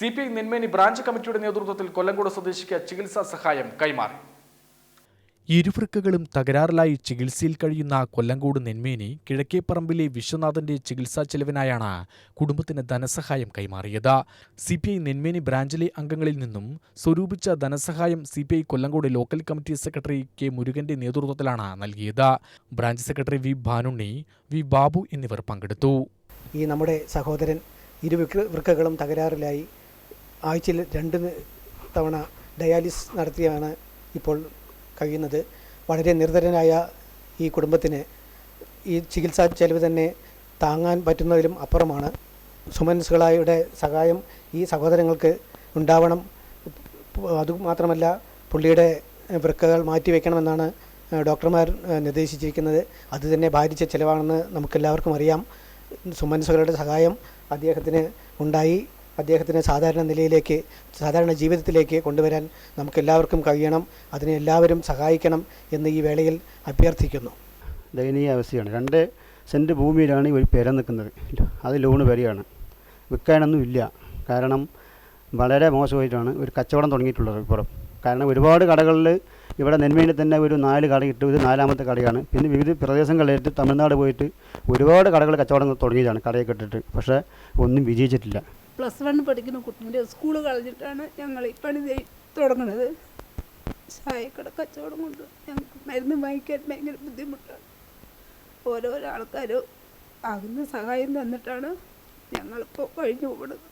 C P I Nenmeni branch കമ്മിറ്റിയുടെ നേതൃത്വത്തിൽ കൊല്ലങ്കോട് സ്വദേശിക്ക് ചികിത്സാ സഹായം കൈമാറി. ഇരുവൃക്കകളും തകരാറിലായി ചികിത്സയിൽ കഴിയുന്ന കൊല്ലങ്കോട് നെന്മേനി കിഴക്കേപ്പറമ്പിലെ വിശ്വനാഥന്റെ ചികിത്സാ ചെലവിനായാണ് കുടുംബത്തിന് ധനസഹായം കൈമാറിയത്. സി പി ഐ നെന്മേനി ബ്രാഞ്ചിലെ അംഗങ്ങളിൽ നിന്നും സ്വരൂപിച്ച ധനസഹായം C P I Kollengode local committee secretary K മുരുകന്റെ നേതൃത്വത്തിലാണ് നൽകിയത്. Branch secretary V Bhanunni V Babu എന്നിവർ പങ്കെടുത്തു. ഈ നമ്മുടെ സഹോദരൻ ഇരുവൃക്കകളും വൃക്ക തകരാറിലായി ആഴ്ചയിൽ രണ്ട് തവണ ഡയാലിസ് നടത്തിയാണ് ഇപ്പോൾ കഴിയുന്നത്. വളരെ നിർധരനായ ഈ കുടുംബത്തിന് ഈ ചികിത്സാ ചെലവ് തന്നെ താങ്ങാൻ പറ്റുന്നതിലും അപ്പുറമാണ്. സുമൻസുകളായുടെ സഹായം ഈ സഹോദരങ്ങൾക്ക് ഉണ്ടാവണം. അതുമാത്രമല്ല പുള്ളിയുടെ വൃക്കകൾ മാറ്റിവെക്കണമെന്നാണ് ഡോക്ടർമാർ നിർദ്ദേശിച്ചിരിക്കുന്നത്. അത് തന്നെ ഭാരിച്ച ചിലവാണെന്ന് നമുക്കെല്ലാവർക്കും അറിയാം. സുമൻസുകളുടെ സഹായം അദ്ദേഹത്തിന് ഉണ്ടായി. അദ്ദേഹത്തിന് സാധാരണ നിലയിലേക്ക് സാധാരണ ജീവിതത്തിലേക്ക് കൊണ്ടുവരാൻ നമുക്കെല്ലാവർക്കും കഴിയണം. അതിനെ എല്ലാവരും സഹായിക്കണം എന്ന് ഈ വേളയിൽ അഭ്യർത്ഥിക്കുന്നു. ദയനീയ അവസ്ഥയാണ്. രണ്ട് സെന്റ് ഭൂമിയിലാണ് ഒരു പെര നിൽക്കുന്നത്. അത് ലോണ് പെരയാണ് വിൽക്കാനൊന്നും ഇല്ല. കാരണം വളരെ മോശമായിട്ടാണ് ഒരു കച്ചവടം തുടങ്ങിയിട്ടുള്ളത് ഇപ്പുറം. കാരണം ഒരുപാട് കടകളിൽ ഇവിടെ നെന്മയിൽ തന്നെ ഒരു നാല് കട ഇട്ടു. ഇത് നാലാമത്തെ കടയാണ്. പിന്നെ വിവിധ പ്രദേശങ്ങളിലേക്ക് തമിഴ്നാട് പോയിട്ട് ഒരുപാട് കടകൾ കച്ചവടം തുടങ്ങിയതാണ് കടയൊക്കെ ഇട്ടിട്ട്. പക്ഷേ ഒന്നും വിജയിച്ചിട്ടില്ല. പ്ലസ് വൺ പഠിക്കുന്ന കുട്ടിന്റെ സ്കൂൾ കളഞ്ഞിട്ടാണ് ഞങ്ങൾ ഈ പണി തുടങ്ങുന്നത്. ചായക്കട കച്ചവടം കൊണ്ട് ഞങ്ങൾക്ക് മരുന്ന് വാങ്ങിക്കാൻ ഭയങ്കര ബുദ്ധിമുട്ടാണ്. ഓരോരോ ആൾക്കാരും ആകുന്ന സഹായം തന്നിട്ടാണ് ഞങ്ങളിപ്പോൾ കഴിഞ്ഞു പോകുന്നത്.